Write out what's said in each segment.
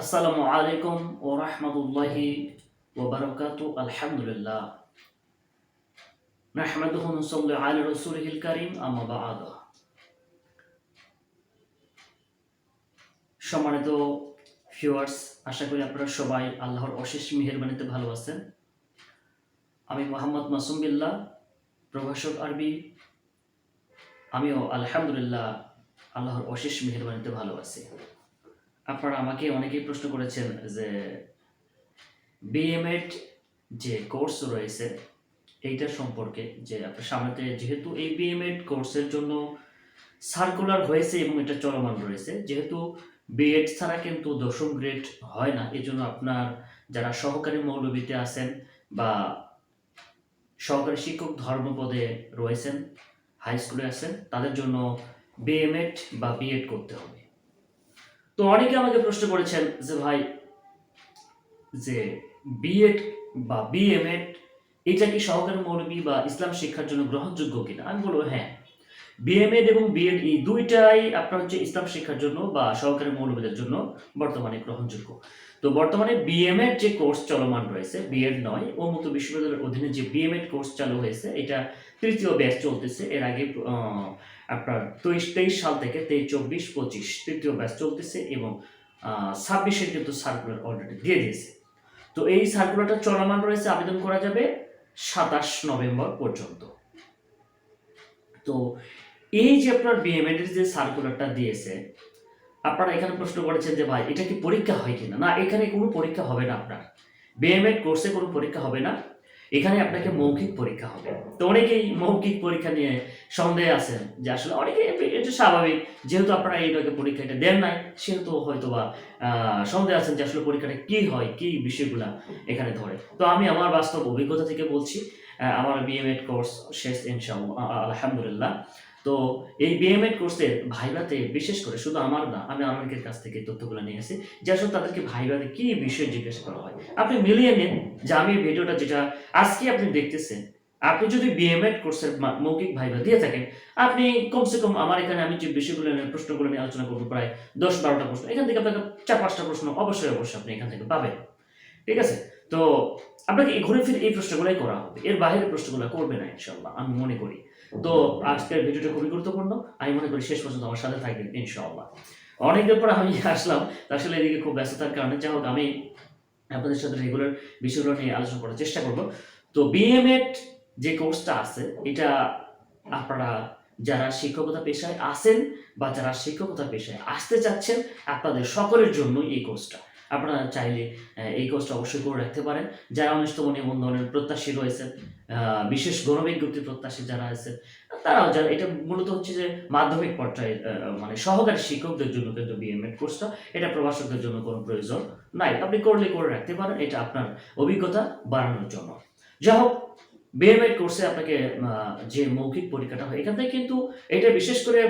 আসসালামু আলাইকুম ও রহমতুল্লাহি ও বারকাতু, আলহামদুলিল্লাহ। নাহমাদুহু নুসাল্লি আলা রাসূলিহিল কারীম, আম্মা বা'দ। সম্মানিত ভিউয়ার্স আশা করি আপনারা সবাই আল্লাহর অশেষ মেহেরবানিতে ভালো আছেন। আমি মোহাম্মদ মাসুম বিল্লাহ, প্রভাষক আরবি। আমিও আলহামদুলিল্লাহ আল্লাহর অশেষ মেহেরবানিতে ভালো আছি। আপনারা আমাকে অনেকেই প্রশ্ন করেছেন যে বিএমএড যে কোর্স রয়েছে, এইটা সম্পর্কে যে আপনার সামনেতে যেহেতু এই বিএমএড কোর্সের জন্য সার্কুলার হয়েছে এবং এটা চলমান রয়েছে, যেহেতু বিএড ছাড়া কিন্তু দশম গ্রেড হয় না, এই জন্য আপনার যারা সহকারী মৌলবীতে আছেন বা সহকারী শিক্ষক ধর্মপদে রয়েছেন হাই স্কুলে আছেন, তাদের জন্য বিএমএড বা বিএড করতে হবে। তো অনেকে আমাকে প্রশ্ন করেছেন যে ভাই, যে বিএড বা বিএমএড এটা কি সহকারী মৌলবী বা ইসলাম শিক্ষার জন্য গ্রহণযোগ্য কিনা? আমি বলব হ্যাঁ। বিএমএড এবং বিএড এই দুইটাই আপনার হচ্ছে ইসলাম শিক্ষার জন্য বা সহকারী মৌলবীদের জন্য বর্তমানে গ্রহণযোগ্য। তো বর্তমানে বিএমএড যে কোর্স চলমান রয়েছে বিএড নয় উন্মুক্ত বিশ্ববিদ্যালয়ের অধীনে যে বিএমএড কোর্স চালু হয়েছে, এটা তৃতীয় ব্যাচ চলতেছে। এর আগে আপনার তেইশ তেইশ সাল থেকে তেইশ, চব্বিশ, পঁচিশ তৃতীয় ব্যাচ চলতেছে এবং ছাব্বিশে কিন্তু সার্কুলার অলরেডি দিয়ে দিয়েছে। তো এই সার্কুলারটা চলমান রয়েছে, আবেদন করা যাবে সাতাশ নভেম্বর পর্যন্ত। তো এই যে আপনার বিএমএড যে সার্কুলারটা দিয়েছে, আপনারা এখানে প্রশ্ন করেছেন যে, ভাই, এটা কি পরীক্ষা হয় কিনা? না, এখানে কোনো পরীক্ষা হবে না আপনার। বিএমএড কোর্সে কোনো পরীক্ষা হবে না। এখানে আপনাকে মৌখিক পরীক্ষা হবে। তো অনেকেই মৌখিক পরীক্ষা নিয়ে সন্দেহ আছেন যে আসলে অনেকে এটা স্বাভাবিক, যেহেতু আপনারা এইটাকে পরীক্ষা এটা দেন নাই, সেহেতু হয়তো বা সন্দেহ আছেন যে আসলে পরীক্ষাটা কি হয়, কি বিষয়গুলা এখানে ধরে। তো আমি আমার বাস্তব অভিজ্ঞতা থেকে বলছি আমার বিএমএড কোর্স শেষ ইনশাআল্লাহ আলহামদুলিল্লাহ। তো এই বিএমএড কোর্সের ভাইভাতে, বিশেষ করে শুধু আমার না, আমি অনেকের কাছ থেকে তথ্যগুলো নিয়ে আসি, যে আসলে তাদেরকে ভাইভাতে কি বিষয় জিজ্ঞেস করা হয়। আপনি মিলিয়ে নিন যে আমি ভিডিওটা যেটা আজকে আপনি দেখতেছেন, আপনি যদি বিএমএড কোর্সের মৌখিক ভাইভা দিয়ে থাকেন, আপনি কমসে কম আমার এখানে আমি যে বিষয়গুলো নিয়ে, প্রশ্নগুলো নিয়ে আলোচনা করব প্রায় দশ বারোটা প্রশ্ন, এখান থেকে আপনাকে চার পাঁচটা প্রশ্ন অবশ্যই অবশ্যই আপনি এখান থেকে পাবেন। ঠিক আছে? তো আপনাকে ঘুরে ফিরে এই প্রশ্নগুলোই করা হবে, এর বাইরের প্রশ্নগুলো করবে না ইনশাল্লাহ আমি মনে করি। তো আজকের ভিডিওটা খুবই গুরুত্বপূর্ণ। আমি মনে করি শেষ পর্যন্ত আমার সাথে থাকবেন ইনশাল্লাহ অনেকদিন পর আমি আসলাম আসলে এদিকে খুব ব্যস্ততার কারণে। যাই হোক, আমি আপনাদের সাথে রেগুলার বিষয়গুলো নিয়ে আলোচনা করার চেষ্টা করব। তো বিএমএড যে কোর্সটা আছে, এটা আপনারা যারা শিক্ষকতা পেশায় আছেন বা যারা শিক্ষকতা পেশায় আসতে চাচ্ছেন, আপনাদের সকলের জন্য এই কোর্সটা আপনারা চাইলে এই কোর্সটা অবশ্যই করে রাখতে পারেন। যারা অনিষ্টম নিবন্ধনের প্রত্যাশী রয়েছে বিশেষ গণবিজ্ঞপ্তি প্রত্যাশী যারা আছে, তারাও যারা এটা মূলত হচ্ছে যে মাধ্যমিক পর্যায়ে মানে সহকারী শিক্ষকদের জন্য কিন্তু বিএমএড কোর্সটা এটা প্রভাষকদের জন্য কোনো প্রয়োজন নাই। আপনি করলে করে রাখতে পারেন, এটা আপনার অভিজ্ঞতা বাড়ানোর জন্য। যাই হোক বিএমএড কোর্সে আপনাকে যে মৌখিক পরীক্ষাটা হয়, এখান থেকে কিন্তু এটা বিশেষ করে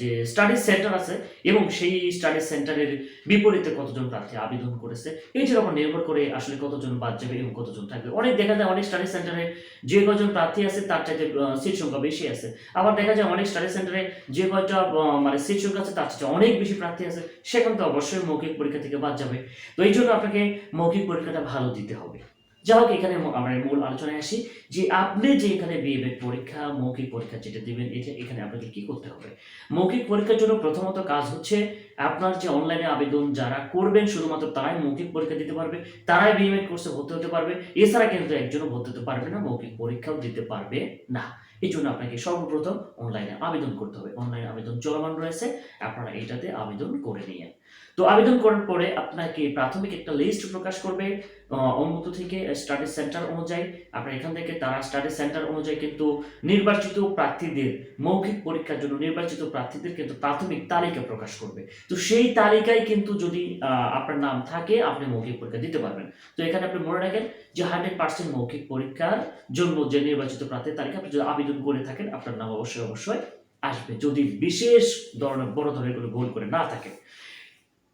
যে স্টাডি সেন্টার আছে, এবং সেই স্টাডি সেন্টারের বিপরীতে কতজন প্রার্থী আবেদন করেছে এইটার উপর নির্ভর করে আসলে কতজন বাদ যাবে এবং কতজন থাকবে। অনেক দেখা যায়, অনেক স্টাডি সেন্টারে যে কজন প্রার্থী আছে, তার চাইতে সিট সংখ্যা বেশি আছে। আবার দেখা যায়, অনেক স্টাডি সেন্টারে যে কয়টা মানে সিট সংখ্যা আছে, তার চাইতে অনেক বেশি প্রার্থী আছে, সেখান তো অবশ্যই মৌখিক পরীক্ষা থেকে বাদ যাবে। তো এই জন্য আপনাকে মৌখিক পরীক্ষাটা ভালো দিতে হবে। যা হোক, এখানে আমরা মূল আলোচনায় আসি যে আপনি যে এখানে বিএড পরীক্ষা, মৌখিক পরীক্ষা যেটা দিবেন, এটা এখানে আপনাকে কি করতে হবে? মৌখিক পরীক্ষার জন্য প্রথমত কাজ হচ্ছে আপনার যে অনলাইনে আবেদন যারা করবেন, শুধুমাত্র তারাই মৌখিক পরীক্ষা দিতে পারবে, তারাই বিএমএড কোর্সে ভর্তি হতে পারবে। এছাড়া কিন্তু একজনও ভর্তি হতে পারবে না, মৌখিক পরীক্ষাও দিতে পারবে না। এই জন্য আপনাকে সর্বপ্রথম অনলাইনে আবেদন করতে হবে। অনলাইনে আবেদন চলমান রয়েছে, আপনারা এটাতে আবেদন করে নিয়ে তো আবেদন করার পরে আপনাকে প্রাথমিক একটা লিস্ট প্রকাশ করবে উন্মুক্ত থেকে স্টাডি সেন্টার অনুযায়ী। আপনার এখান থেকে তারা স্টাডি সেন্টার অনুযায়ী কিন্তু নির্বাচিত প্রার্থীদের, মৌখিক পরীক্ষার জন্য নির্বাচিত প্রার্থীদের কিন্তু প্রাথমিক তালিকা প্রকাশ করবে। তো সেই তালিকায় কিন্তু যদি আপনার নাম থাকে, আপনি মৌখিক পরীক্ষা দিতে পারবেন। তো এখানে আপনি মনে রাখেন যে হান্ড্রেড পার্সেন্ট মৌখিক পরীক্ষার জন্য যে নির্বাচিত প্রার্থীর তালিকা, আপনি যদি আবেদন করে থাকেন, আপনার নাম অবশ্যই অবশ্যই আসবে। যদি বিশেষ ধরনের, বড় ধরনের কোনো ভুল করে না থাকে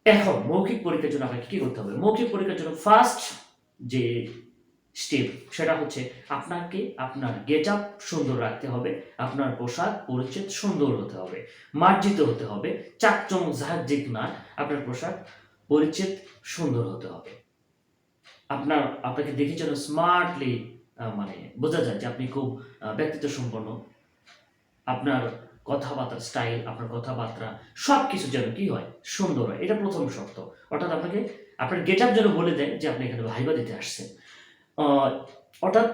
এখন মৌখিক পরীক্ষার জন্য আপনাকে কি করতে হবে? মৌখিক পরীক্ষার জন্য ফার্স্ট যে স্টেপ সেটা হচ্ছে আপনাকে আপনার গেট আপ সুন্দর রাখতে হবে, আপনার পোশাক পরিচ্ছেদ সুন্দর হতে হবে, মার্জিত হতে হবে, চাকচমক জাহাজিক না আপনার পোশাক পরিচ্ছেদ সুন্দর হতে হবে। আপনার, আপনাকে দেখে যেন স্মার্টলি মানে বোঝা যায় যে আপনি খুব ব্যক্তিত্ব সম্পন্ন আপনার কথাবার্তার স্টাইল আপনার কথাবার্তা সব কিছু যেন কি হয়? সুন্দর হয়। এটা প্রথম শর্ত। অর্থাৎ আপনাকে, আপনার গেট আপ যেন বলে দেয় যে আপনি এখানে ভাইবা দিতে আসছেন। অর্থাৎ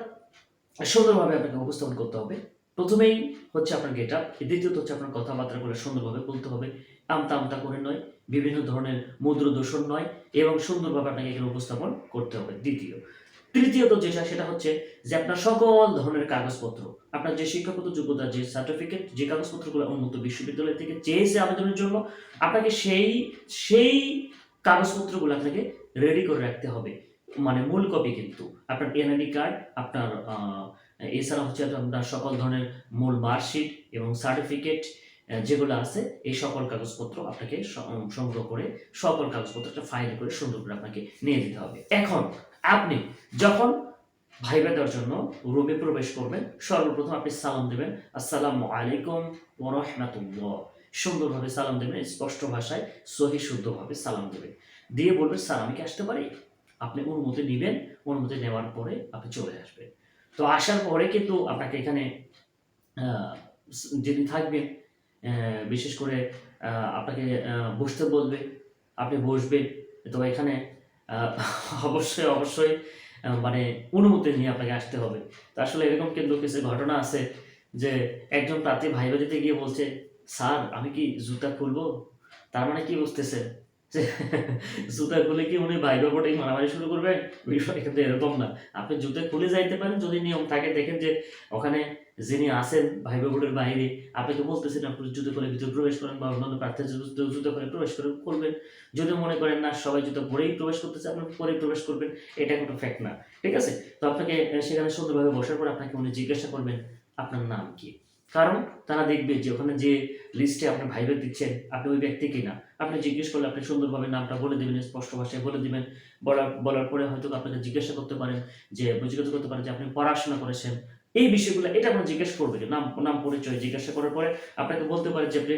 সুন্দরভাবে আপনাকে উপস্থাপন করতে হবে। প্রথমেই হচ্ছে আপনার গেট আপ দ্বিতীয়ত হচ্ছে আপনার কথাবার্তা কথাবার্তাগুলো সুন্দরভাবে বলতে হবে। আমতা আমতা করে নয়, বিভিন্ন ধরনের মুদ্র দূষণ নয়, এবং সুন্দরভাবে আপনাকে এখানে উপস্থাপন করতে হবে। দ্বিতীয় তৃতীয়ত যেটা, সেটা হচ্ছে যে আপনার সকল ধরনের কাগজপত্র, আপনার যে শিক্ষাগত যোগ্যতা, যে সার্টিফিকেট যে কাগজপত্রগুলো উন্নত বিশ্ববিদ্যালয় থেকে চেয়েছে আবেদনের জন্য, আপনাকে সেই সেই কাগজপত্রগুলো আপনাকে রেডি করে রাখতে হবে। মানে মূল কপি কিন্তু। আপনার এনআইডি কার্ড আপনার এছাড়া হচ্ছে আপনার সকল ধরনের মূল মার্কশিট এবং সার্টিফিকেট যেগুলো আছে, এই সকল কাগজপত্র আপনাকে সংগ্রহ করে, সকল কাগজপত্র ফাইল করে সুন্দর করে আপনাকে নিয়ে দিতে হবে। এখন আপনি যখন ভাইবা দেওয়ার জন্য রুমে প্রবেশ করবেন, সর্বপ্রথম আপনি সালাম দেবেন, আসসালামু আলাইকুম ওরহমাতুল্লাহ সুন্দরভাবে সালাম দেবেন, স্পষ্ট ভাষায়, সহি শুদ্ধভাবে সালাম দেবেন। দিয়ে বলবেন, স্যার, আমি কি আসতে পারি? আপনি অনুমতি নেবেন, অনুমতি নেওয়ার পরে আপনি চলে আসবেন। তো আসার পরে কিন্তু আপনাকে এখানে যিনি থাকবেন বিশেষ করে আপনাকে বসতে বলবে, আপনি বসবেন। তো এখানে অবশ্যই অবশ্যই মানে অনুমতি নিয়ে আপনাকে আসতে হবে। তো আসলে এরকম কিন্তু কিছু ঘটনা আছে যে একজন প্রার্থী ভাইবা দিতে গিয়ে বলছে, স্যার, আমি কি জুতা খুলবো? তার মানে কি বুঝতেছে জুতা খুলে কি উনি ভাইবা বোর্ডে মারামারি শুরু করবে বিষয় কিন্তু এরকম না। আপনি জুতা খুলে যাইতে পারেন যদি নিয়ম থাকে। দেখেন যে ওখানে যিনি আছেন ভাইবা বোর্ডের বাইরে আপনাকে বলতেছেন আপনি জুতো করে ভিতরে প্রবেশ করেন বা অন্যান্য প্রার্থীর জুতো করে প্রবেশ করে করবেন। যদি মনে করেন না, সবাই জুতো পরেই প্রবেশ করতেছে, আপনি পরেই প্রবেশ করবেন। এটা কোনো ফ্যাক্ট না। ঠিক আছে? তো আপনাকে সেখানে সুন্দরভাবে বসার পর আপনাকে উনি জিজ্ঞাসা করবেন, আপনার নাম কি? কারণ তারা দেখবে যে ওখানে যে লিস্টে আপনি ভাইবে দিচ্ছেন, আপনি ওই ব্যক্তি কিনা। আপনি জিজ্ঞেস করলে আপনি সুন্দরভাবে নামটা বলে দিবেন, স্পষ্ট ভাষায় বলে দিবেন। বলার বলার পরে হয়তো আপনাকে জিজ্ঞাসা করতে পারেন যে জিজ্ঞাসা করতে পারেন যে আপনি পড়াশোনা করেছেন। এই বিষয়গুলো, এটা আপনার জিজ্ঞেস করবে যে, নাম নাম পরিচয় জিজ্ঞাসা করার পরে আপনাকে বলতে পারে যে আপনি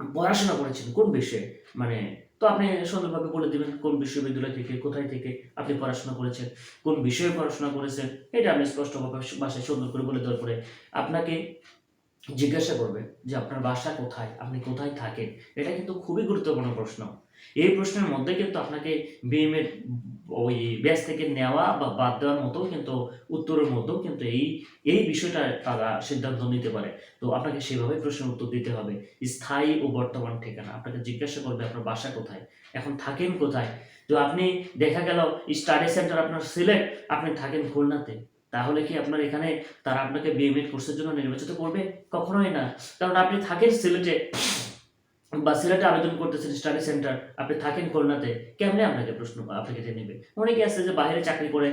পড়াশোনা করেছেন, কোন বিষয়ে? মানে তো আপনি সুন্দরভাবে বলে দেবেন কোন বিশ্ববিদ্যালয় থেকে, কোথায় থেকে আপনি পড়াশোনা করেছেন, কোন বিষয়ে পড়াশোনা করেছেন, এটা আপনি স্পষ্টভাবে বাসায় সুন্দর করে বলে দেওয়ার পরে আপনাকে জিজ্ঞাসা করবে যে আপনার বাসা কোথায়, আপনি কোথায় থাকেন? এটা কিন্তু খুবই গুরুত্বপূর্ণ প্রশ্ন। এই প্রশ্নের মধ্যে কিন্তু আপনাকে বিএমএ ওই ব্যাচ থেকে নেওয়া বা বাদ দেওয়ার মতো কিন্তু, উত্তরের মধ্যেও কিন্তু এই এই বিষয়টা তারা সিদ্ধান্ত নিতে পারে। তো আপনাকে সেভাবে প্রশ্নের উত্তর দিতে হবে। স্থায়ী ও বর্তমান ঠিকানা। আপনাকে জিজ্ঞাসা করবে আপনার বাসা কোথায়, এখন থাকেন কোথায়? তো আপনি দেখা গেল স্টাডি সেন্টার আপনার সিলেট আপনি থাকেন খুলনাতে। তাহলে কি আপনার এখানে তারা আপনাকে বিএমএড কোর্সের জন্য নির্বাচিত করবে? কখনোই না। কারণ আপনি থাকেন সিলেটে বা সিলেটে আবেদন করতেছেন স্টাডি সেন্টার, আপনি থাকেন খুলনাতে, কেমনে আপনাকে প্রশ্ন আপনাকে যে নেবে? অনেকে আছে যে বাইরে চাকরি করে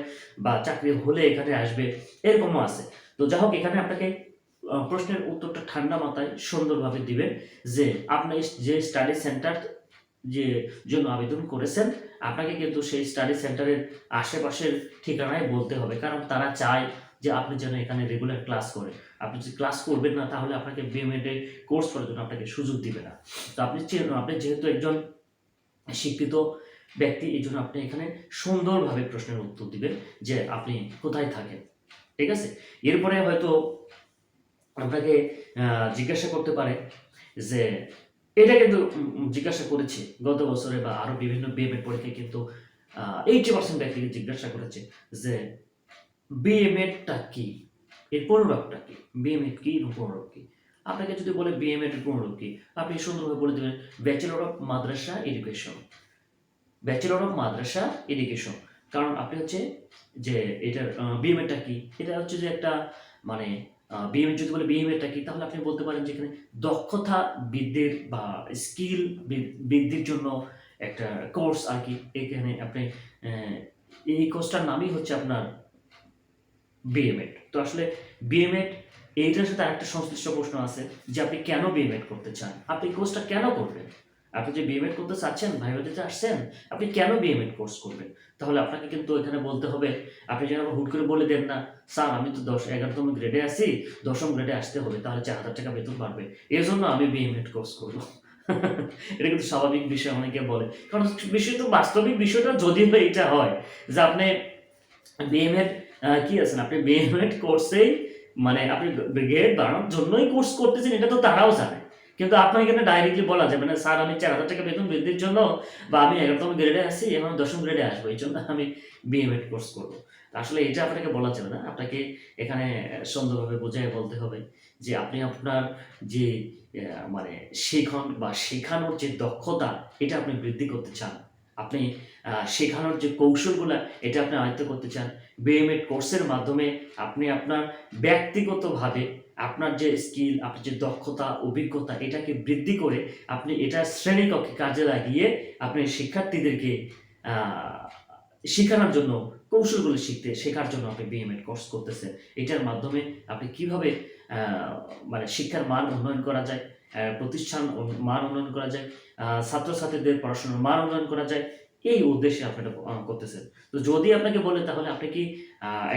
বা চাকরি হলে এখানে আসবে, এরকমও আছে। তো যাই হোক, এখানে আপনাকে প্রশ্নের উত্তরটা ঠান্ডা মাথায় সুন্দরভাবে দিবেন যে আপনি যে স্টাডি সেন্টার যে জন্য আবেদন করেছেন, আপনাকে কিন্তু সেই স্টাডি সেন্টারের আশেপাশের ঠিকানায় বলতে হবে। কারণ তারা চায় যে আপনি যেন এখানে রেগুলার ক্লাস করেন আপনি যদি ক্লাস করবেন না, তাহলে আপনাকে বিএমএড কোর্স করার জন্য আপনাকে সুযোগ দিবে না। তো আপনি আপনি যেহেতু একজন শিক্ষিত ব্যক্তি, এই জন্য আপনি এখানে সুন্দরভাবে প্রশ্নের উত্তর দিবেন যে আপনি কোথায় থাকেন। ঠিক আছে? এরপরে হয়তো আপনাকে জিজ্ঞাসা করতে পারে যে, এটা কিন্তু জিজ্ঞাসা করেছে গত বছরে বা আরও বিভিন্ন বিএমএড পরীক্ষায় কিন্তু এইটি পার্সেন্ট ব্যক্তিকে জিজ্ঞাসা করেছে যে বিএমএডটা কি? এর পূর্ণরূপটা কি? বিএমএড কি? এর পূর্ণরূপ কি? আপনাকে যদি বলে বিএমএড এর পূর্ণরূপ কি? আপনি সুন্দরভাবে বলে দেবেন bachelor of madrasa education bachelor of madrasa education কারণ আপনি হচ্ছে যে এটার বিএমএডটা কি? এটা হচ্ছে যে একটা মানে বিএমএড যদি বলে বিএমএডটা কি, তাহলে আপনি বলতে পারেন যেখানে দক্ষতা বৃদ্ধির বা স্কিল বৃদ্ধির জন্য একটা কোর্স আর কি। এখানে আপনি এই কোর্সটার নামই হচ্ছে আপনার বিএমএড তো আসলে বিএমএড এইটার সাথে আরেকটা সংশ্লিষ্ট প্রশ্ন আছে যে আপনি কেন বিএমএড করতে চান? আপনি কোর্সটা কেন করবেন? আপনি যে বিএমএড করতে চাচ্ছেন ভাইভাতে আসছেন, আপনি কেন বিএমএড কোর্স করবেন? তাহলে আপনাকে কিন্তু এখানে বলতে হবে, আপনি যেন হুট করে বলে দেন না, স্যার, আমি তো দশ, এগারোতম গ্রেডে আছি, দশম গ্রেডে আসতে হবে, তাহলে চার হাজার টাকা বেতন বাড়বে। এই জন্য আমি বিএমএড কোর্স করব। এটা কিন্তু স্বাভাবিক বিষয়, অনেকে বলে। কারণ বিষয় তো বাস্তবিক বিষয়টা যদি এটা হয় যে আপনি বিএমএড কি আছেন? আপনি বিএমএড কোর্সেই মানে আপনি গ্রেড বাড়ানোর জন্যই কোর্স করতেছেন, এটা তো তারাও জানে। কিন্তু আপনার এখানে ডাইরেক্টলি বলা যাবে না, স্যার, আমি চার হাজার টাকা বেতন বৃদ্ধির জন্য বা আমি এগারোতম গ্রেডে আসছি এবং দশম গ্রেডে আসব, এই জন্য আমি বিএমএড কোর্স করব। আসলে এটা আপনাকে বলা যাবে না, আপনাকে এখানে সুন্দরভাবে বোঝায় বলতে হবে যে আপনি আপনার যে মানে শেখন বা শেখানোর যে দক্ষতা, এটা আপনি বৃদ্ধি করতে চান। আপনি শেখানোর যে কৌশলগুলো, এটা আপনি আয়ত্ত করতে চান বিএমএড কোর্সের মাধ্যমে আপনি আপনার ব্যক্তিগতভাবে আপনার যে স্কিল আপনার যে দক্ষতা, অভিজ্ঞতা, এটাকে বৃদ্ধি করে আপনি এটা শ্রেণীকক্ষে কাজে লাগিয়ে আপনি শিক্ষার্থীদেরকে শেখানোর জন্য, কৌশলগুলো শিখতে, শেখার জন্য আপনি বিএমএড কোর্স করতেছেন। এটার মাধ্যমে আপনি কীভাবে মানে শিক্ষার মান উন্নয়ন করা যায় প্রতিষ্ঠান মান উন্নয়ন করা যায় আহ, ছাত্রছাত্রীদের পড়াশোনার মান উন্নয়ন করা যায় এই উদ্দেশ্যে আপনি এটা করতেছেন। তো যদি আপনাকে বলে তাহলে আপনি কি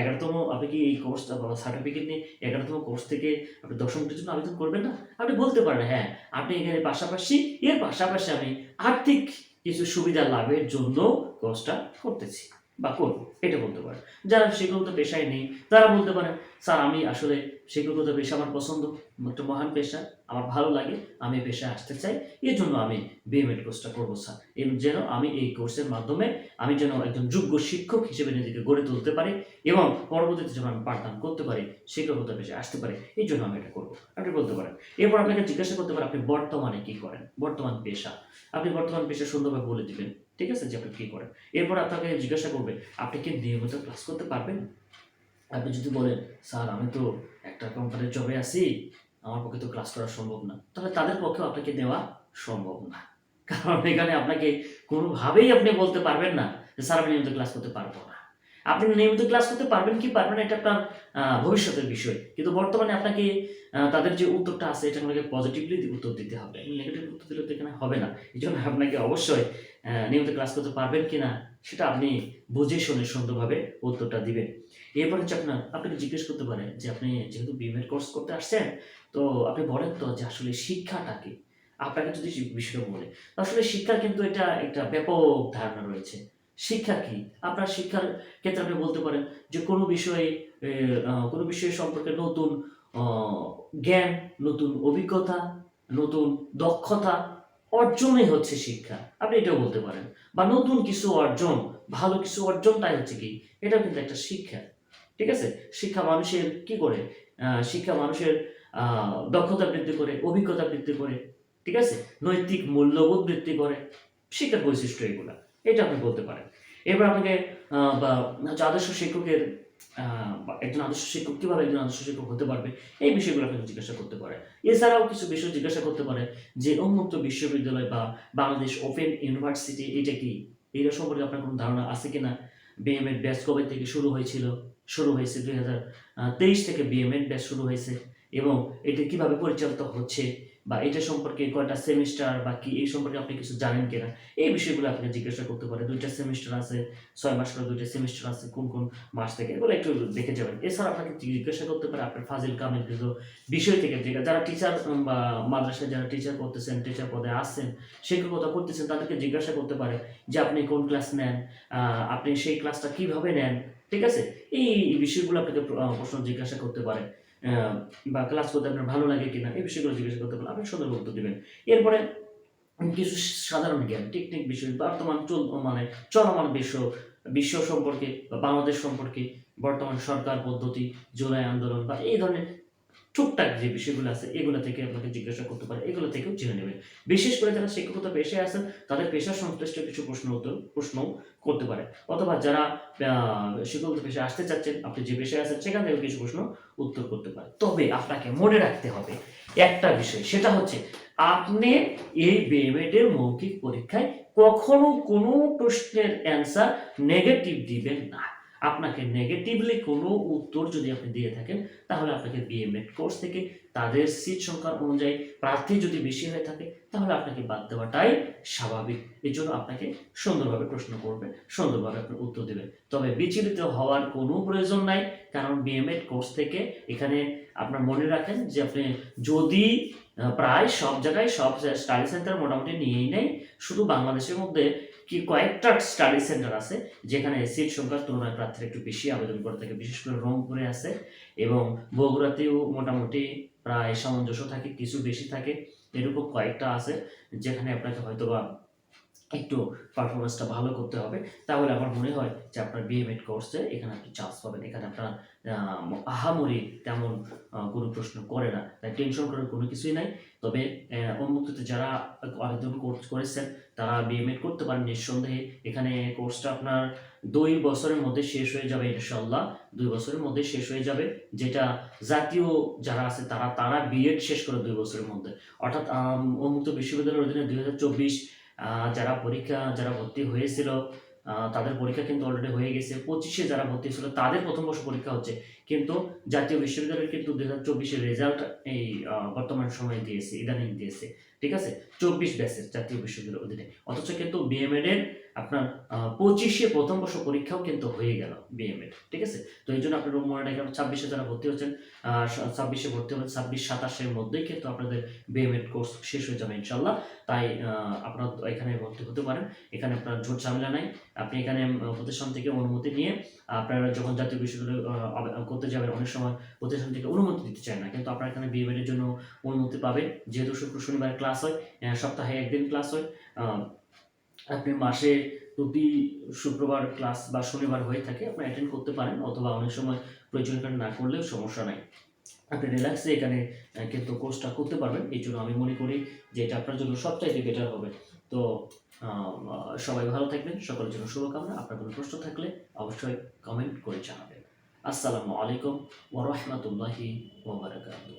এগারোতম আপনি কি এই কোর্সটা বা সার্টিফিকেট নিয়ে এগারোতম কোর্স থেকে আপনি দশমটির জন্য আবেদন করবেন না? আপনি বলতে পারেন হ্যাঁ আপনি এখানে পাশাপাশি এর পাশাপাশি আমি আর্থিক কিছু সুবিধা লাভের জন্য কোর্সটা করতেছি। বা করব, এটা বলতে পারেন যারা শিক্ষকতা পেশায় নেই, তারা বলতে পারেন স্যার, আমি আসলে শিক্ষকতা পেশা আমার পছন্দ, একটা মহান পেশা, আমার ভালো লাগে, আমি পেশায় আসতে চাই এই জন্য আমি বিএমএড কোর্সটা করব, স্যার। এবং যেন আমি এই কোর্সের মাধ্যমে আমি যেন একজন যোগ্য শিক্ষক হিসেবে নিজেকে গড়ে তুলতে পারি এবং পরবর্তীতে যেন আমি পাঠদান করতে পারি শিক্ষকতা পেশায় আসতে পারি, এই জন্য আমি এটা করব। আপনি বলতে পারেন। এরপর আপনাকে জিজ্ঞাসা করতে পারেন, আপনি বর্তমানে কি করেন? বর্তমান পেশা। আপনি বর্তমান পেশা সুন্দরভাবে বলে দিবেন। ঠিক আছে? যে আপনি কি করেন। এরপর আপনাকে জিজ্ঞাসা করবে, আপনি কি নিয়মিত ক্লাস করতে পারবেন? আপনি যদি বলেন, স্যার, আমি তো একটা কোম্পানির জবে আছি, আমার পক্ষে তো ক্লাস করা সম্ভব না। তাহলে তাদের পক্ষেও আপনাকে দেওয়া সম্ভব না। কারণ এখানে আপনাকে কোনোভাবেই আপনি বলতে পারবেন না যে, স্যার, আমি নিয়মিত ক্লাস করতে পারব না। আপনি নিয়মিত ক্লাস করতে পারবেন কি পারবেন এটা আপনার ভবিষ্যতের বিষয়। কিন্তু বর্তমানে আপনাকে তাদের যে উত্তরটা আছে, এটা আপনাকে পজিটিভলি উত্তর দিতে হবে। নেগেটিভ উত্তর দিলে তো এখানে হবে না। এই জন্য আপনাকে অবশ্যই নিয়মিত ক্লাস করতে পারবেন কি না সেটা আপনি বুঝে শুনে সুন্দরভাবে উত্তরটা দিবেন। এরপর হচ্ছে আপনার, আপনাকে জিজ্ঞেস করতে পারেন যে আপনি যেহেতু বিএমের কোর্স করতে আসছেন, তো আপনি বলেন তো যে আসলে শিক্ষাটা কি? আপনাকে যদি বিষয়টা বলে। আসলে শিক্ষার কিন্তু এটা একটা ব্যাপক ধারণা রয়েছে। শিক্ষা কি? আপনার শিক্ষার ক্ষেত্রে আপনি বলতে পারেন যে কোনো বিষয়ে কোনো বিষয় সম্পর্কে নতুন জ্ঞান, নতুন অভিজ্ঞতা, নতুন দক্ষতা অর্জনই হচ্ছে শিক্ষা। আপনি এটাও বলতে পারেন। বা নতুন কিছু অর্জন, ভালো কিছু অর্জনটাই হচ্ছে কি? এটা কিন্তু একটা শিক্ষা। ঠিক আছে? শিক্ষা মানুষের কি করে? শিক্ষা মানুষের দক্ষতা বৃদ্ধি করে, অভিজ্ঞতা বৃদ্ধি করে। ঠিক আছে? নৈতিক মূল্যবোধ বৃদ্ধি করে। শিক্ষার বৈশিষ্ট্য এগুলা। এটা আপনি বলতে পারেন। এবার আপনাকে বা আদর্শ শিক্ষকের একজন আদর্শ শিক্ষক, কীভাবে একজন আদর্শ শিক্ষক হতে পারবে? এই বিষয়গুলো আপনাকে জিজ্ঞাসা করতে পারে। এছাড়াও কিছু বিষয় জিজ্ঞাসা করতে পারে যে উন্মুক্ত বিশ্ববিদ্যালয় বা বাংলাদেশ ওপেন ইউনিভার্সিটি এটা কি? এইটা সম্পর্কে আপনার কোনো ধারণা আছে কিনা? বিএমএড ব্যাচ কবে থেকে শুরু হয়েছিল? শুরু হয়েছে দুই হাজার তেইশ থেকে বিএমএড ব্যাচ শুরু হয়েছে এবং এটা কীভাবে পরিচালিত হচ্ছে? বা এটা সম্পর্কে কয়টা সেমিস্টার বা কি, এই সম্পর্কে আপনি কিছু জানেন কিনা? এই বিষয়গুলো আপনি জিজ্ঞাসা করতে পারে। দুইটা সেমিস্টার আছে, ছয় মাস করে দুইটা সেমিস্টার আছে, কোন কোন মাস থেকে, এগুলো একটু দেখে যাবেন। এছাড়া আপনাকে জিজ্ঞাসা করতে পারে আপনার ফাজিল কামের কিছু বিষয় থেকে যারা টিচার বা মাদ্রাসায় যারা টিচার করতেছেন টিচার পদে আসছেন শিক্ষকতা করতেছেন, তাদেরকে জিজ্ঞাসা করতে পারে যে আপনি কোন ক্লাস নেন আপনি সেই ক্লাসটা কীভাবে নেন, ঠিক আছে? এই বিষয়গুলো আপনাকে প্রশ্ন জিজ্ঞাসা করতে পারে। বা ক্লাস করতে আপনার ভালো লাগে কিনা, এই বিষয়গুলো জিজ্ঞাসা করতে পারেন আপনি সুন্দর উত্তর দেবেন। এরপরে কিছু সাধারণ জ্ঞান টেকনিক বিষয়, বর্তমান চল মানে চলমান বিশ্ব বিশ্ব সম্পর্কে বা বাংলাদেশ সম্পর্কে বর্তমান সরকার পদ্ধতি, জুলাই আন্দোলন বা এই ধরনের টুকটাক যে বিষয়গুলো আছে, এগুলো থেকে আপনাকে জিজ্ঞাসা করতে পারে, এগুলো থেকেও জেনে নেবেন। বিশেষ করে যারা শিক্ষকতা পেশায় আছেন, তাদের পেশা সংশ্লিষ্ট কিছু প্রশ্ন উত্তর প্রশ্ন করতে পারে। অথবা যারা শিক্ষকতা পেশায় আসতে চাচ্ছেন, আপনি যে পেশায় আছেন, সেখান থেকে কিছু প্রশ্ন উত্তর করতে পারে। তবে আপনাকে মনে রাখতে হবে একটা বিষয়, সেটা হচ্ছে আপনি এই বিএমএড এর মৌখিক পরীক্ষায় কখনো কোনো প্রশ্নের অ্যান্সার নেগেটিভ দিবেন না। আপনাকে নেগেটিভলি কোনো উত্তর যদি আপনি দিয়ে থাকেন, তাহলে আপনাকে বিএমএড কোর্স থেকে তাদের সিট সংখ্যা অনুযায়ী প্রার্থী যদি বেশি হয়ে থাকে, তাহলে আপনাকে বাদ দেওয়াটাই স্বাভাবিক। এই জন্য আপনাকে সুন্দরভাবে প্রশ্ন করবেন, সুন্দরভাবে আপনি উত্তর দেবেন। তবে বিচলিত হওয়ার কোনো প্রয়োজন নাই, কারণ বিএমএড কোর্স থেকে এখানে আপনার মনে রাখেন যে আপনি যদি প্রায় সব জায়গায় সব স্টাডি সেন্টার মোটামুটি নিয়েই নেই। শুধু বাংলাদেশের মধ্যে কি কয়েকটা স্টাডি সেন্টার আছে, যেখানে সিট সংখ্যার তুলনায় প্রার্থীরা একটু বেশি আবেদন করে থাকে, বিশেষ করে রংপুরে আছে এবং বগুড়াতেও মোটামুটি প্রায় সামঞ্জস্য থাকে, কিছু বেশি থাকে। এরকম কয়েকটা আছে, যেখানে আপনাকে হয়তো বা একটু পারফরমেন্সটা ভালো করতে হবে। তাহলে আমার মনে হয় যে আপনার বিএমএড কোর্সে এখানে আপনি চান্স পাবেন। এখানে আপনার আহামরি তেমন কোনো প্রশ্ন করে না। তাই টেনশন করার কোনো কিছুই নাই। তবে উন্মুক্ততে যারা আবেদন কোর্স করেছেন, তারা বিএমএড করতে পারেন নিঃসন্দেহে। এখানে কোর্সটা আপনার দুই বছরের মধ্যে শেষ হয়ে যাবে ইনশাল্লাহ দুই বছরের মধ্যে শেষ হয়ে যাবে। যেটা জাতীয় যারা আছে, তারা তারা বিএড শেষ করে দুই বছরের মধ্যে। অর্থাৎ উন্মুক্ত বিশ্ববিদ্যালয়ের অধীনে দুই হাজার চব্বিশ যারা পরীক্ষা, যারা ভর্তি হয়েছিল তাদের পরীক্ষা কিন্তু অলরেডি হয়ে গেছে। পঁচিশে যারা ভর্তি ছিল, তাদের প্রথম বর্ষ পরীক্ষা হচ্ছে কিন্তু জাতীয় বিশ্ববিদ্যালয়ের কিন্তু দুই হাজার চব্বিশের রেজাল্ট এই বর্তমান সময়ে দিয়েছে, ইদানিং দিয়েছে, ঠিক আছে? চব্বিশ ব্যাচের জাতীয় বিশ্ববিদ্যালয়ের অধীনে। অথচ কিন্তু বিএমএড এর আপনার পঁচিশে প্রথম বর্ষ পরীক্ষাও কিন্তু হয়ে গেল বিএমএড ঠিক আছে? তো এই জন্য আপনার মনে রাখেন ছাব্বিশে যারা ভর্তি হচ্ছেন ছাব্বিশে ভর্তি হবেন, ছাব্বিশ, সাতাশের মধ্যেই কিন্তু আপনাদের বিএমএড কোর্স শেষ হয়ে যাবে ইনশাল্লাহ। তাই আপনারা এখানে ভর্তি হতে পারেন। এখানে আপনার ঝোট ঝামেলা নাই। আপনি এখানে প্রতিষ্ঠান থেকে অনুমতি নিয়ে আপনারা যখন জাতীয় বিশ্ববিদ্যালয় করতে যাবেন, অনেক সময় প্রতিষ্ঠান থেকে অনুমতি দিতে চায় না। কিন্তু আপনারা এখানে বিএমএড এর জন্য অনুমতি পাবেন। যেহেতু শুক্র শনিবার ক্লাস হয় সপ্তাহে একদিন ক্লাস হয় আপনি মাসে প্রতি শুক্রবার ক্লাস বা শনিবার হয়ে থাকে, আপনি অ্যাটেন্ড করতে পারেন। অথবা অনেক সময় প্রয়োজন না করলেও সমস্যা নাই। আপনি রিল্যাক্সে এখানে কিন্তু কোর্সটা করতে পারবেন। এই জন্য আমি মনে করি যে এটা আপনার জন্য সবচাইতে বেটার হবে। তো সবাই ভালো থাকবেন, সকলের জন্য শুভকামনা। আপনার কোনো প্রশ্ন থাকলে অবশ্যই কমেন্ট করে জানাবেন। আসসালামু আলাইকুম ওরহমতুল্লাহি ওবরাকাতুহ